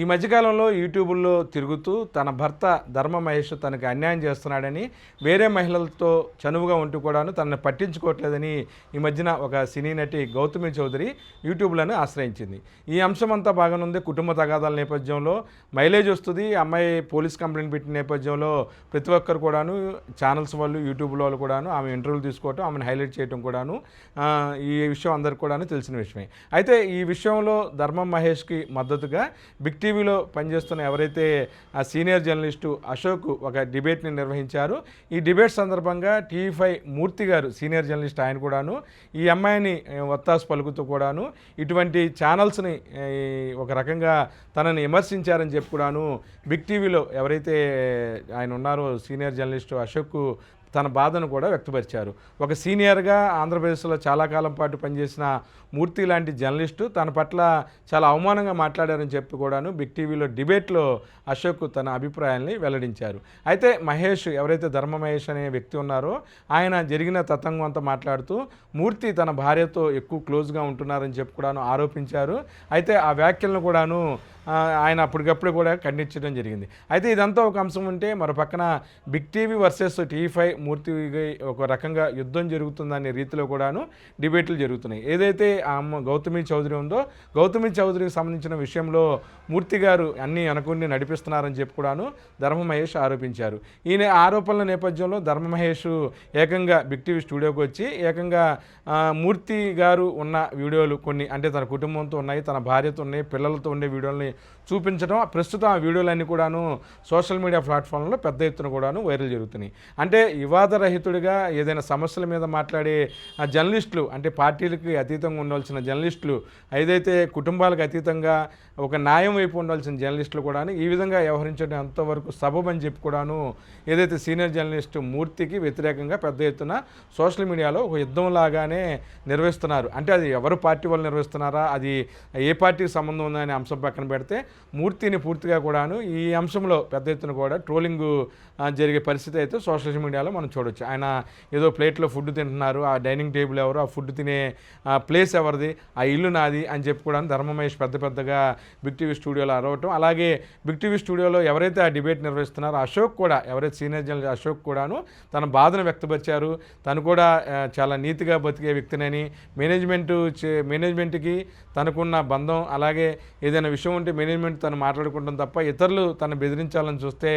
ఈ మధ్యకాలంలో యూట్యూబ్లో తిరుగుతూ తన భర్త ధర్మ మహేష్ తనకి అన్యాయం చేస్తున్నాడని వేరే మహిళలతో చనువుగా ఉంటూ కూడాను తనని పట్టించుకోవట్లేదని ఈ మధ్యన ఒక సినీ నటి గౌతమి చౌదరి యూట్యూబ్లను ఆశ్రయించింది. ఈ అంశం అంతా బాగానుంది. కుటుంబ తగాదాల నేపథ్యంలో మైలేజ్ వస్తుంది. అమ్మాయి పోలీస్ కంప్లైంట్ పెట్టిన నేపథ్యంలో ప్రతి ఒక్కరు కూడాను ఛానల్స్ వాళ్ళు యూట్యూబ్ వాళ్ళు కూడాను ఆమె ఇంటర్వ్యూలు తీసుకోవటం ఆమెను హైలైట్ చేయడం కూడాను ఈ విషయం అందరికి కూడాను తెలిసిన విషయమే. అయితే ఈ విషయంలో ధర్మం మహేష్కి మద్దతుగా బిగ్ టీవీలో పనిచేస్తున్న ఎవరైతే ఆ సీనియర్ జర్నలిస్టు అశోక్ ఒక డిబేట్ని నిర్వహించారు. ఈ డిబేట్ సందర్భంగా టీవీ ఫైవ్ మూర్తి గారు సీనియర్ జర్నలిస్ట్ ఆయన కూడాను ఈ అమ్మాయిని వత్తాసు పలుకుతూ కూడాను ఇటువంటి ఛానల్స్ని ఒక రకంగా తనని విమర్శించారని చెప్పి కూడాను బిగ్ టీవీలో ఎవరైతే ఆయన ఉన్నారో సీనియర్ జర్నలిస్టు అశోక్ తన బాధను కూడా వ్యక్తపరిచారు. ఒక సీనియర్గా ఆంధ్రప్రదేశ్లో చాలా కాలం పాటు పనిచేసిన మూర్తి లాంటి జర్నలిస్టు తన పట్ల చాలా అవమానంగా మాట్లాడారని చెప్పి కూడాను బిగ్ టీవీలో డిబేట్లో అశోక్ తన అభిప్రాయాల్ని వెల్లడించారు. అయితే మహేష్ ఎవరైతే ధర్మ మహేష్ అనే వ్యక్తి ఉన్నారో ఆయన జరిగిన తతంగం అంతా మాట్లాడుతూ మూర్తి తన భార్యతో ఎక్కువ క్లోజ్గా ఉంటున్నారని చెప్పి కూడాను ఆరోపించారు. అయితే ఆ వ్యాఖ్యలను కూడాను ఆయన అప్పటికప్పుడు కూడా ఖండించడం జరిగింది. అయితే ఇదంతా ఒక అంశం ఉంటే మరో పక్కన big TV versus TV five Murthy ఒక రకంగా యుద్ధం జరుగుతుందనే రీతిలో కూడాను డిబేట్లు జరుగుతున్నాయి. ఏదైతే ఆ అమ్మ గౌతమి చౌదరి ఉందో గౌతమి చౌదరికి సంబంధించిన విషయంలో మూర్తి గారు అన్ని అనుకుని నడిపిస్తున్నారని చెప్పి కూడాను ధర్మ మహేష్ ఆరోపించారు. ఈయన ఆరోపణల నేపథ్యంలో ధర్మ మహేష్ ఏకంగా బిగ్ టీవీ స్టూడియోకి వచ్చి ఏకంగా మూర్తి గారు ఉన్న వీడియోలు కొన్ని అంటే తన కుటుంబంతో ఉన్నాయి తన భార్యతో ఉన్నాయి పిల్లలతో ఉండే వీడియోలని చూపించడం. ప్రస్తుతం ఆ వీడియోలన్నీ కూడాను సోషల్ మీడియా ప్లాట్ఫామ్లో పెద్ద ఎత్తున కూడాను వైరల్ జరుగుతున్నాయి. అంటే వివాదరహితుడిగా ఏదైనా సమస్యల మీద మాట్లాడే జర్నలిస్టులు అంటే పార్టీలకి అతీతంగా ఉండాల్సిన జర్నలిస్టులు ఏదైతే కుటుంబాలకు అతీతంగా ఒక న్యాయం వైపు ఉండాల్సిన జర్నలిస్టులు కూడాను ఈ విధంగా వ్యవహరించడం ఎంతవరకు సబబని చెప్పి కూడాను ఏదైతే సీనియర్ జర్నలిస్టు మూర్తికి వ్యతిరేకంగా పెద్ద ఎత్తున సోషల్ మీడియాలో ఒక యుద్ధం లాగానే నిర్వహిస్తున్నారు. అంటే అది ఎవరు పార్టీ వాళ్ళు నిర్వహిస్తున్నారా? అది ఏ పార్టీకి సంబంధం ఉందనే అంశం పక్కన పెడితే మూర్తిని పూర్తిగా కూడాను ఈ అంశంలో పెద్ద ఎత్తున కూడా ట్రోలింగ్ జరిగే పరిస్థితి అయితే సోషల్ మీడియాలో మనం చూడొచ్చు. ఆయన ఏదో ప్లేట్లో ఫుడ్ తింటున్నారు ఆ డైనింగ్ టేబుల్ ఎవరు ఆ ఫుడ్ తినే ఆ ప్లేస్ ఎవరిది ఆ ఇల్లు నాది అని చెప్పి కూడా ధర్మమహేష్ పెద్ద పెద్దగా బిగ్ టీవీ స్టూడియోలో అరవటం. అలాగే బిగ్ టీవీ స్టూడియోలో ఎవరైతే ఆ డిబేట్ నిర్వహిస్తున్నారో అశోక్ కూడా ఎవరైతే సీనియర్ జర్నలిస్ట్ అశోక్ కూడాను తన బాధను వ్యక్తపరిచారు. తను కూడా చాలా నీతిగా బతికే వ్యక్తినని మేనేజ్మెంట్ చే- మేనేజ్మెంట్కి తనకున్న బంధం అలాగే ఏదైనా విషయం ఉంటే మేనేజ్మెంట్ తను మాట్లాడుకుంటాం తప్ప ఇతరులు తను బెదిరించాలని చూస్తే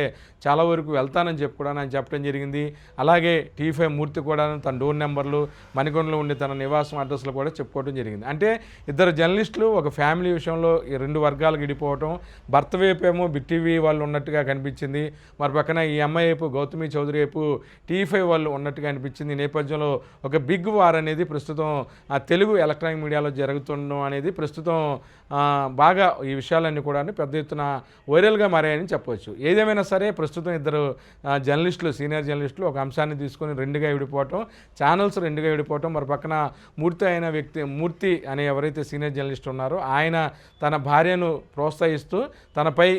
చాలా వరకు వెళ్తానని చెప్పి కూడా ఆయన చెప్పడం జరిగింది. అలాగే టీ ఫైవ్ మూర్తి కూడా తన డోర్ నెంబర్లు మణికొండలో ఉండే తన నివాసం అడ్రస్లు కూడా చెప్పుకోవడం జరిగింది. అంటే ఇద్దరు జర్నలిస్టులు ఒక ఫ్యామిలీ విషయంలో ఈ రెండు వర్గాలు విడిపోవటం భర్త వైపు ఏమో బిగ్ టీవీ వాళ్ళు ఉన్నట్టుగా కనిపించింది మరి పక్కన ఈ అమ్మాయి వైపు గౌతమి చౌదరి వైపు టీ ఫైవ్ వాళ్ళు ఉన్నట్టుగా అనిపించింది. ఈ నేపథ్యంలో ఒక బిగ్ వార్ అనేది ప్రస్తుతం ఆ తెలుగు ఎలక్ట్రానిక్ మీడియాలో జరుగుతుండడం అనేది ప్రస్తుతం బాగా ఈ విషయాలు విషయాలన్నీ కూడా పెద్ద ఎత్తున వైరల్గా మారాయని చెప్పవచ్చు ఏదేమైనా సరే ప్రస్తుతం ఇద్దరు జర్నలిస్టులు సీనియర్ జర్నలిస్టులు ఒక అంశాన్ని తీసుకొని రెండుగా విడిపోవటం ఛానల్స్ రెండుగా విడిపోవటం మరి పక్కన మూర్తి అయిన వ్యక్తి మూర్తి అనే ఎవరైతే సీనియర్ జర్నలిస్ట్ ఉన్నారో ఆయన తన భార్యను ప్రోత్సహిస్తూ తనపై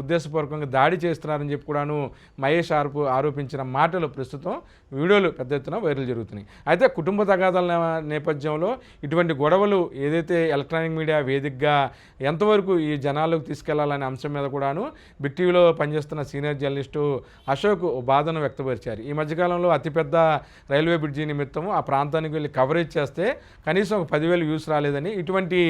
ఉద్దేశపూర్వకంగా దాడి చేస్తున్నారని చెప్పి కూడాను మహేష్ ఆరోపు ఆరోపించిన మాటలు ప్రస్తుతం వీడియోలు పెద్ద ఎత్తున వైరల్ జరుగుతున్నాయి. అయితే కుటుంబ తగాదాల నేపథ్యంలో ఇటువంటి గొడవలు ఏదైతే ఎలక్ట్రానిక్ మీడియా వేదికగా ఎంతవరకు ఈ జనాలకు తీసుకెళ్ళాలనే అంశం మీద కూడాను బిగ్ టీవీలో పనిచేస్తున్న సీనియర్ జర్నలిస్టు అశోక్ బాధను వ్యక్తపరిచారు. ఈ మధ్యకాలంలో అతిపెద్ద రైల్వే బ్రిడ్జి నిమిత్తం ఆ ప్రాంతానికి వెళ్ళి కవరేజ్ చేస్తే కనీసం ఒక పదివేలు వ్యూస్ రాలేదని ఇటువంటి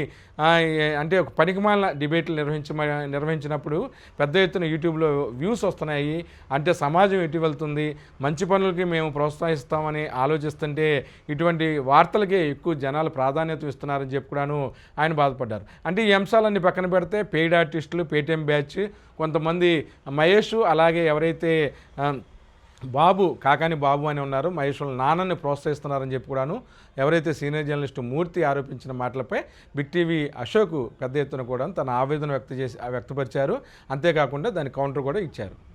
అంటే ఒక పనికిమాలిన డిబేట్లు నిర్వహించ నిర్వహించినప్పుడు పెద్ద ఎత్తున యూట్యూబ్లో వ్యూస్ వస్తున్నాయి. అంటే సమాజం ఎటు వెళ్తుంది? మంచి పనులకి మేము ప్రోత్సహిస్తామని ఆలోచిస్తుంటే ఇటువంటి వార్తలకే ఎక్కువ జనాలు ప్రాధాన్యత ఇస్తున్నారని చెప్పి కూడాను ఆయన బాధపడ్డారు. అంటే ఈ అంశాలన్నీ పక్కన పెడితే పెయిడ్ ఆర్టిస్టులు పేటీఎం బ్యాచ్ కొంతమంది మహేష్ అలాగే ఎవరైతే బాబు కాకాని బాబు అని ఉన్నారు మహేష్ వాళ్ళ నాన్నని ప్రోత్సహిస్తున్నారని చెప్పి కూడాను ఎవరైతే సీనియర్ జర్నలిస్టు మూర్తి ఆరోపించిన మాటలపై బిగ్ టీవీ అశోక్ పెద్ద ఎత్తున కూడా తన ఆవేదన వ్యక్త చేసి వ్యక్తపరిచారు. అంతేకాకుండా దాని కౌంటర్ కూడా ఇచ్చారు.